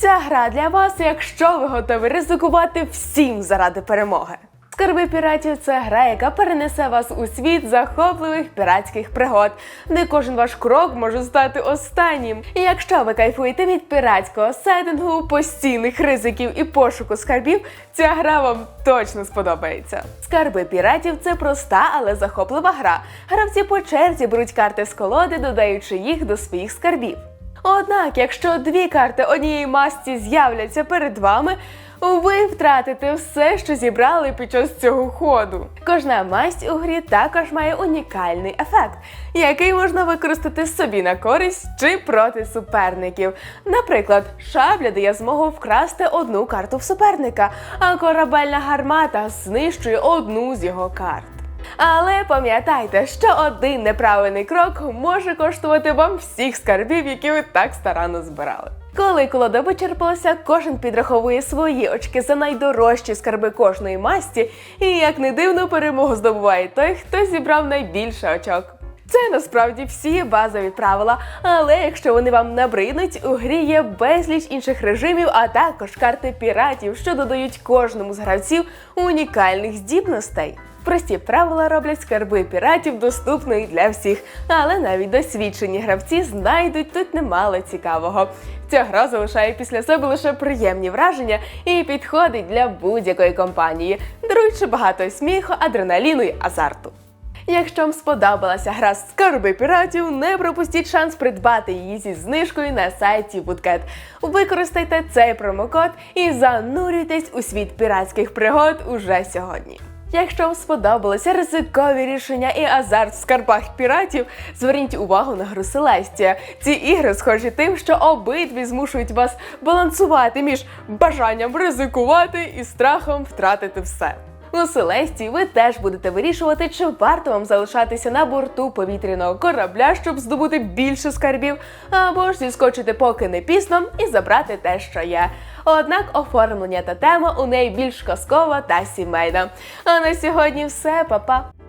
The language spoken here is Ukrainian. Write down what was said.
Ця гра для вас, якщо ви готові ризикувати всім заради перемоги. Скарби піратів це гра, яка перенесе вас у світ захопливих піратських пригод, де кожен ваш крок може стати останнім. І якщо ви кайфуєте від піратського сеттингу, постійних ризиків і пошуку скарбів, ця гра вам точно сподобається. Скарби піратів це проста, але захоплива гра. Гравці по черзі беруть карти з колоди, додаючи їх до своїх скарбів. Однак, якщо дві карти однієї масті з'являться перед вами, ви втратите все, що зібрали під час цього ходу. Кожна масть у грі також має унікальний ефект, який можна використати собі на користь чи проти суперників. Наприклад, шабля дає змогу вкрасти одну карту в суперника, а корабельна гармата знищує одну з його карт. Але пам'ятайте, що один неправильний крок може коштувати вам всіх скарбів, які ви так старанно збирали. Коли колода вичерпалася, кожен підраховує свої очки за найдорожчі скарби кожної масті, і як не дивно, перемогу здобуває той, хто зібрав найбільше очок. Це насправді всі базові правила, але якщо вони вам набриднуть, у грі є безліч інших режимів, а також карти піратів, що додають кожному з гравців унікальних здібностей. Прості правила роблять скарби піратів доступною для всіх, але навіть досвідчені гравці знайдуть тут немало цікавого. Ця гра залишає після себе лише приємні враження і підходить для будь-якої компанії, даруючи багато сміху, адреналіну і азарту. Якщо вам сподобалася гра Скарби піратів, не пропустіть шанс придбати її зі знижкою на сайті Woodcat. Використайте цей промокод і занурюйтесь у світ піратських пригод уже сьогодні. Якщо вам сподобалися ризикові рішення і азарт в скарбах піратів, зверніть увагу на гру Селестія. Ці ігри схожі тим, що обидві змушують вас балансувати між бажанням ризикувати і страхом втратити все. У Селестії ви теж будете вирішувати, чи варто вам залишатися на борту повітряного корабля, щоб здобути більше скарбів, або ж зіскочити поки не пісно і забрати те, що є. Однак оформлення та тема у неї більш казкова та сімейна. А на сьогодні все, па-па!